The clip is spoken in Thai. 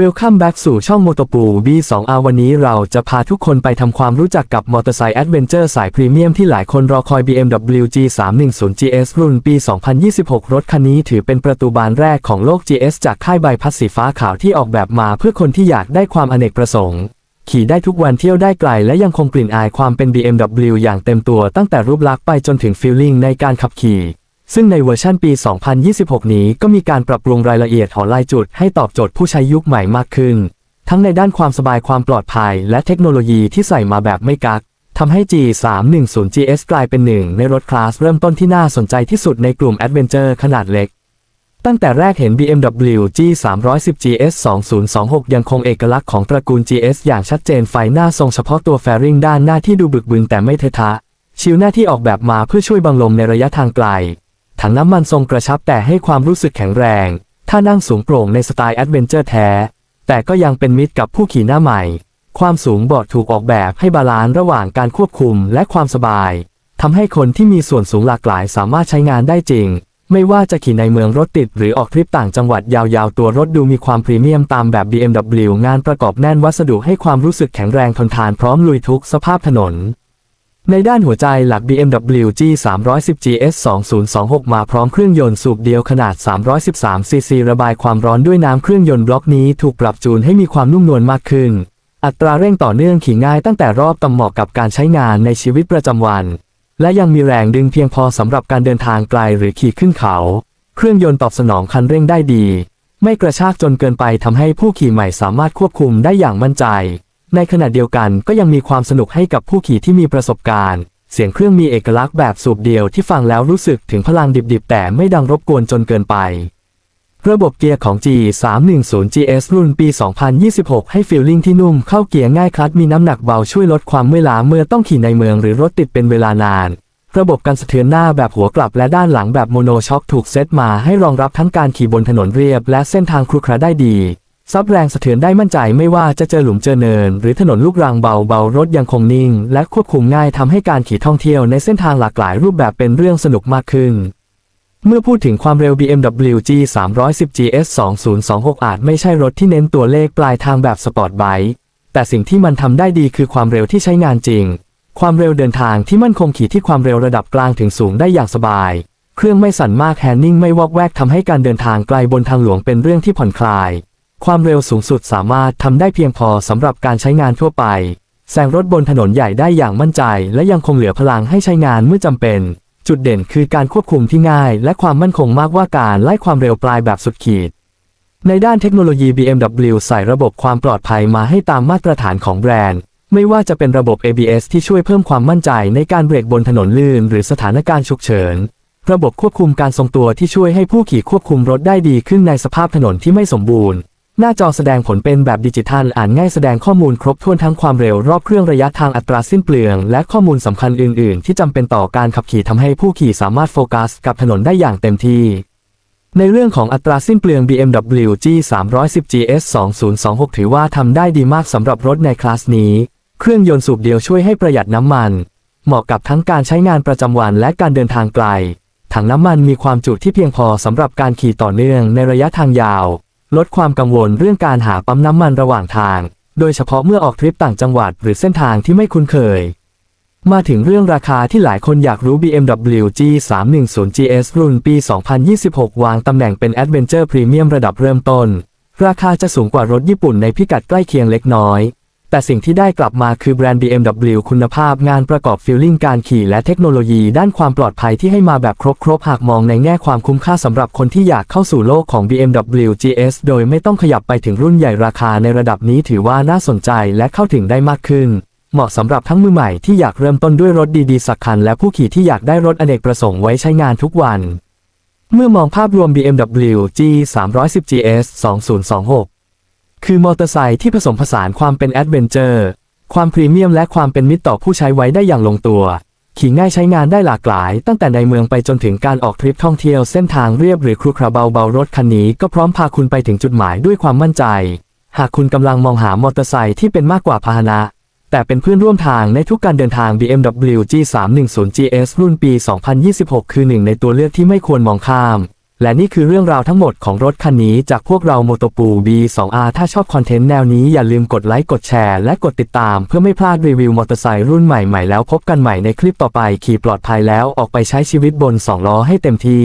Welcome back สู่ช่อง m o t o p o B2R วันนี้เราจะพาทุกคนไปทำความรู้จักกับมอเตอร์ไซค์แอดเวนเจอร์สายพรีเมียมที่หลายคนรอคอย BMW G310 GS รุ่นปี 2026 รถคันนี้ถือเป็นประตูบานแรกของโลก GS จากค่ายใบพัดสีฟ้าขาวที่ออกแบบมาเพื่อคนที่อยากได้ความอเนกประสงค์ ขี่ได้ทุกวันเที่ยวได้ไกลและยังคงกลิ่นอายความเป็น BMW อย่างเต็มตัวตั้งแต่รูปลักษณ์ไปจนถึงฟีลลิ่งในการขับขี่ ซึ่งในเวอร์ชันปี 2026 นี้ก็มีการปรับปรุงรายละเอียดของลายจุดให้ตอบโจทย์ผู้ใช้ยุคใหม่มากขึ้น ทั้งในด้านความสบายความปลอดภัย และเทคโนโลยีที่ใส่มาแบบไม่กักทำให้ G310 GS กลายเป็นหนึ่งในรถคลาสเริ่มต้นที่น่าสนใจที่สุดในกลุ่มแอดเวนเจอร์ขนาดเล็ก ตั้งแต่แรกเห็น BMW G310 GS 2026 ยังคงเอกลักษณ์ของตระกูล GS อย่างชัดเจนไฟหน้าทรงเฉพาะตัวแฟริงด้านหน้าที่ดูบึกบึนแต่ไม่เททะ ชิวหน้าที่ออกแบบมาเพื่อช่วยบังลมในระยะทางไกล ถังน้ำมันทรงกระชับแต่ให้ความรู้สึกแข็งแรง ถ้านั่งสูงโปร่งในสไตล์แอดเวนเจอร์แท้ แต่ก็ยังเป็นมิตรกับผู้ขี่หน้าใหม่ ความสูงบาะถูกออกแบบให้บาลานซ์ระหว่างการควบคุมและความสบาย ทำให้คนที่มีส่วนสูงหลากหลายสามารถใช้งานได้จริง ไม่ว่าจะขี่ในเมืองรถติดหรือออกทริปต่างจังหวัดยาวๆ ตัวรถดูมีความพรีเมียมตามแบบ BMW งานประกอบแน่นวัสดุให้ความรู้สึกแข็งแรงทนทานพร้อมลุยทุกสภาพถนน ในด้านหัวใจหลัก BMW G310 GS 2026 มาพร้อมเครื่องยนต์สูบเดียวขนาด 313 ซีซี ระบายความร้อนด้วยน้ำเครื่องยนต์บล็อกนี้ถูกปรับจูนให้มีความนุ่มนวลมากขึ้น อัตราเร่งต่อเนื่องขี่ง่ายตั้งแต่รอบต่ำเหมาะกับการใช้งานในชีวิตประจำวัน และยังมีแรงดึงเพียงพอสำหรับการเดินทางไกลหรือขี่ขึ้นเขา เครื่องยนต์ตอบสนองคันเร่งได้ดี ไม่กระชากจนเกินไปทำให้ผู้ขี่ใหม่สามารถควบคุมได้อย่างมั่นใจ ในขณะเดียวกันก็ยังมีความสนุกให้กับผู้ขี่ที่มีประสบการณ์ เสียงเครื่องมีเอกลักษณ์แบบสูบเดียวที่ฟังแล้วรู้สึกถึงพลังดิบๆ แต่ไม่ดังรบกวนจนเกินไป ระบบเกียร์ของ G310 GS รุ่นปี 2026 ให้ฟีลลิ่งที่นุ่มเข้าเกียร์ง่ายคลัตมีน้ำหนักเบาช่วยลดความเมื่อยล้าเมื่อต้องขี่ในเมืองหรือรถติดเป็นเวลานานระบบการสะเทือนหน้าแบบหัวกลับและด้านหลังแบบโมโนช็อคถูกเซตมาให้รองรับทั้งการขี่บนถนนเรียบและเส้นทางครุขระได้ดี ซับแรงสะเทือนได้มั่นใจไม่ว่าจะเจอหลุมเจอเนิน หรือถนนลูกรังเบาเบารถยังคงนิ่ง และควบคุมง่ายทำให้การขี่ท่องเที่ยวในเส้นทางหลากหลายรูปแบบเป็นเรื่องสนุกมากขึ้น เมื่อพูดถึงความเร็ว BMW G310 GS 2026 อาจไม่ใช่รถที่เน้นตัวเลขปลายทางแบบสปอร์ตไบค์แต่สิ่งที่มันทำได้ดีคือความเร็วที่ใช้งานจริง ความเร็วเดินทางที่มั่นคงขี่ที่ความเร็วระดับกลางถึงสูงได้อย่างสบาย เครื่องไม่สั่นมากแฮนนิ่งไม่วอกแวกทำให้การเดินทางไกลบนทางหลวงเป็นเรื่องที่ผ่อนคลาย ความเร็วสูงสุดสามารถทำได้เพียงพอสำหรับการใช้งานทั่วไปแซงรถบนถนนใหญ่ได้อย่างมั่นใจ และยังคงเหลือพลังให้ใช้งานเมื่อจำเป็น จุดเด่นคือการควบคุมที่ง่าย และความมั่นคงมากว่าการไล่ความเร็วปลายแบบสุดขีด ในด้านเทคโนโลยี BMW ใส่ระบบความปลอดภัยมาให้ตามมาตรฐานของแบรนด์ ไม่ว่าจะเป็นระบบ ABS ที่ช่วยเพิ่มความมั่นใจในการเบรกบนถนนลื่น หรือสถานการณ์ฉุกเฉิน ระบบควบคุมการทรงตัวที่ช่วยให้ผู้ขี่ควบคุมรถได้ดีขึ้นในสภาพถนนที่ไม่สมบูรณ์ หน้าจอแสดงผลเป็นแบบดิจิทัลอ่านง่ายแสดงข้อมูลครบถ้วนทั้งความเร็วรอบเครื่องระยะทางอัตราสิ้นเปลือง และข้อมูลสำคัญอื่น ๆ ที่จำเป็นต่อการขับขี่ทำให้ผู้ขี่สามารถโฟกัสกับถนนได้อย่างเต็มที่ ในเรื่องของอัตราสิ้นเปลือง BMW G310 GS 2026 ถือว่าทำได้ดีมากสำหรับรถในคลาสนี้ เครื่องยนต์สูบเดียวช่วยให้ประหยัดน้ำมัน เหมาะกับทั้งการใช้งานประจำวันและการเดินทางไกลถังน้ำมันมีความจุที่เพียงพอสำหรับการขี่ต่อเนื่องในระยะทางยาว ลดความกังวลเรื่องการหาปั๊มน้ำมันระหว่างทาง โดยเฉพาะเมื่อออกทริปต่างจังหวัดหรือเส้นทางที่ไม่คุ้นเคย มาถึงเรื่องราคาที่หลายคนอยากรู้ BMW G310 GS รุ่นปี 2026 วางตำแหน่งเป็น Adventure Premium ระดับเริ่มต้น ราคาจะสูงกว่ารถญี่ปุ่นในพิกัดใกล้เคียงเล็กน้อย แต่สิ่งที่ได้กลับมาคือแบรนด์ BMW คุณภาพงานประกอบฟีลลิ่งการขี่และเทคโนโลยีด้านความปลอดภัยที่ให้มาแบบครบๆ หากมองในแง่ความคุ้มค่าสำหรับคนที่อยากเข้าสู่โลกของ BMW GS โดยไม่ต้องขยับไปถึงรุ่นใหญ่ราคาในระดับนี้ถือว่าน่าสนใจและเข้าถึงได้มากขึ้น เหมาะสำหรับทั้งมือใหม่ที่อยากเริ่มต้นด้วยรถดีๆสักคันและผู้ขี่ที่อยากได้รถอเนกประสงค์ไว้ใช้งานทุกวัน เมื่อมองภาพรวม BMW G310 GS 2026 คือมอเตอร์ไซค์ที่ผสมผสานความเป็นแอดเวนเจอร์ ความพรีเมียมและความเป็นมิตรต่อผู้ใช้ไว้ได้อย่างลงตัว ขี่ง่ายใช้งานได้หลากหลาย ตั้งแต่ในเมืองไปจนถึงการออกทริปท่องเที่ยวเส้นทางเรียบหรือครุขระเบาเบารถคันนี้ก็พร้อมพาคุณไปถึงจุดหมายด้วยความมั่นใจ หากคุณกำลังมองหามอเตอร์ไซค์ที่เป็นมากกว่าพาหนะ แต่เป็นเพื่อนร่วมทางในทุกการเดินทาง BMW G310 GS รุ่นปี 2026 คือหนึ่งในตัวเลือกที่ไม่ควรมองข้าม และนี่คือเรื่องราวทั้งหมดของรถคันนี้จากพวกเราโมโตปู B2R ถ้าชอบคอนเทนต์แนวนี้อย่าลืมกดไลค์กดแชร์และกดติดตามเพื่อไม่พลาดรีวิวมอเตอร์ไซค์รุ่นใหม่ๆแล้วพบกันใหม่ในคลิปต่อไปขี่ปลอดภัยแล้วออกไปใช้ชีวิตบนสองล้อให้เต็มที่